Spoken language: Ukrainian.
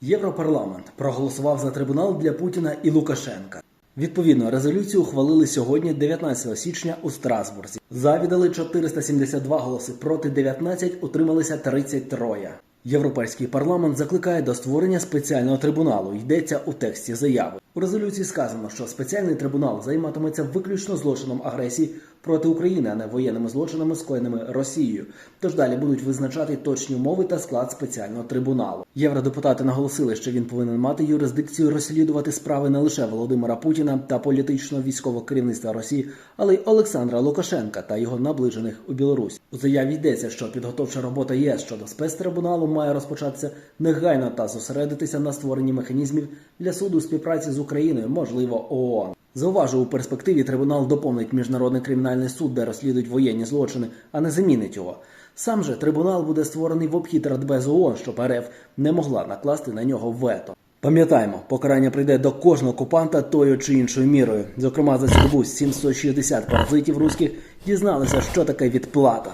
Європарламент проголосував за трибунал для Путіна і Лукашенка. Відповідно, резолюцію ухвалили сьогодні, 19 січня, у Страсбурзі. За віддали 472 голоси проти 19, утрималися 33. Європейський парламент закликає до створення спеціального трибуналу. Йдеться у тексті заяви. У резолюції сказано, що спеціальний трибунал займатиметься виключно злочином агресії проти України, а не воєнними злочинами, скоєними Росією. Тож далі будуть визначати точні умови та склад спеціального трибуналу. Євродепутати наголосили, що він повинен мати юрисдикцію розслідувати справи не лише Володимира Путіна та політичного військового керівництва Росії, але й Олександра Лукашенка та його наближених у Білорусь. У заяві йдеться, що підготовча робота ЄС щодо спецтрибуналу має розпочатися негайно та зосередитися на створенні механізмів для суду співпраці з Україною, можливо, ООН. Зауважу, у перспективі трибунал доповнить міжнародний кримінальний суд, де розслідують воєнні злочини, а не замінить його. Сам же трибунал буде створений в обхід Радбезу ООН, щоб РФ не могла накласти на нього вето. Пам'ятаємо, покарання прийде до кожного окупанта тою чи іншою мірою. Зокрема, за цю добу 760 паразитів руських дізналися, що таке відплата.